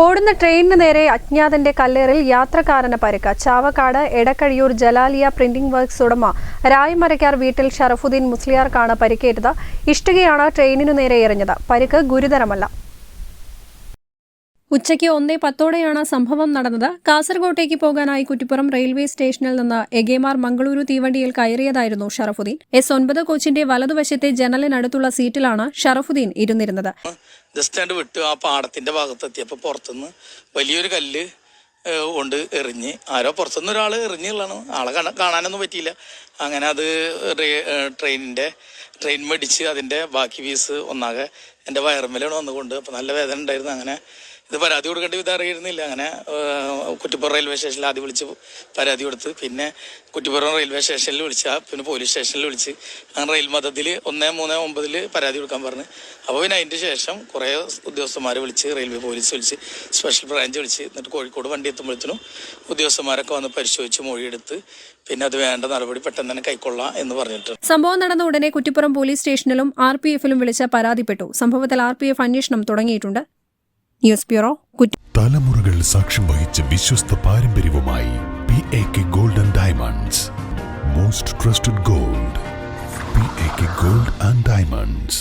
ഓടുന്ന ട്രെയിനിന് നേരെ അജ്ഞാതന്റെ കല്ലേറിൽ യാത്രക്കാരന് പരുക്ക. ചാവക്കാട് എടക്കഴിയൂർ ജലാലിയ പ്രിന്റിംഗ് വർക്ക്സ് ഉടമ രായമരക്കാർ വീട്ടിൽ ഷറഫുദ്ദീൻ മുസ്ലിയാർക്കാണ് പരിക്കേറ്റത്. ഇഷ്ടികയാണ് ട്രെയിനിനു നേരെ എറിഞ്ഞത്. പരിക്ക് ഗുരുതരമല്ല. ഉച്ചയ്ക്ക് ഒന്നേ പത്തോടെയാണ് സംഭവം നടന്നത്. കാസർഗോട്ടേക്ക് പോകാനായി കുറ്റിപ്പുറം റെയിൽവേ സ്റ്റേഷനിൽ നിന്ന് എഗേമാർ മംഗളൂരു തീവണ്ടിയിൽ കയറിയതായിരുന്നു ഷറഫുദ്ദീൻ. എസ് ഒൻപത് കോച്ചിന്റെ വലതുവശത്തെ ജനലിനടുത്തുള്ള സീറ്റിലാണ് ഷറഫുദ്ദീൻ ഇരുന്നിരുന്നത്. ജസ്റ്റ് ആണ്ട് വിട്ടു. ആ പാടത്തിന്റെ ഭാഗത്ത് എത്തിയപ്പോൾ പുറത്തുനിന്ന് വലിയൊരു കല്ല് കൊണ്ട് എറിഞ്ഞ്. ആരോ പുറത്തുനിന്ന് ഒരാൾ എറിഞ്ഞുള്ളതാണ്. ആളെ കാണാനൊന്നും പറ്റിയില്ല. അങ്ങനെ അത് ട്രെയിനിന്റെ ട്രെയിൻ മേടിച്ച് അതിന്റെ ബാക്കി ഫീസ് ഒന്നാകെ എന്റെ വയറുമ്മലാണ് വന്നുകൊണ്ട് അപ്പോൾ നല്ല വേദന ഉണ്ടായിരുന്നു. അങ്ങനെ ഇത് പരാതി കൊടുക്കേണ്ട വിധം അറിയിരുന്നില്ല. അങ്ങനെ കുറ്റിപ്പുറം റെയിൽവേ സ്റ്റേഷനിൽ ആദ്യം വിളിച്ച് പരാതി കൊടുത്ത് പിന്നെ കുറ്റിപ്പുറം റെയിൽവേ സ്റ്റേഷനിൽ വിളിച്ച പിന്നെ പോലീസ് സ്റ്റേഷനിൽ വിളിച്ച് അങ്ങനെ റെയിൽ മതത്തിൽ ഒന്ന് മൂന്ന് ഒമ്പതിൽ പരാതി കൊടുക്കാൻ പറഞ്ഞ്. അപ്പോൾ പിന്നെ അതിന്റെ ശേഷം കുറേ ഉദ്യോഗസ്ഥന്മാർ വിളിച്ച് റെയിൽവേ പോലീസ് വിളിച്ച് സ്പെഷ്യൽ ബ്രാഞ്ച് വിളിച്ച് എന്നിട്ട് കോഴിക്കോട് വണ്ടി എത്തുമ്പോഴത്തേനും ഉദ്യോഗസ്ഥന്മാരൊക്കെ വന്ന് പരിശോധിച്ച് മൊഴിയെടുത്ത് പിന്നെ അത് വേണ്ട നടപടി പെട്ടെന്ന് തന്നെ കൈക്കൊള്ളാം എന്ന് പറഞ്ഞിട്ട്. സംഭവം നടന്ന ഉടനെ കുറ്റിപ്പുറം പോലീസ് സ്റ്റേഷനിലും ആർ പി എഫിലും വിളിച്ച് പരാതിപ്പെട്ടു. സംഭവത്തിൽ ആർ പി എഫ് അന്വേഷണം തുടങ്ങിയിട്ടുണ്ട്. ന്യൂസ് ബ്യൂറോ തലമുറകൾ സാക്ഷ്യം വഹിച്ച വിശ്വസ്ത പാരമ്പര്യവുമായി P A K gold and diamonds most trusted gold P A K gold and diamonds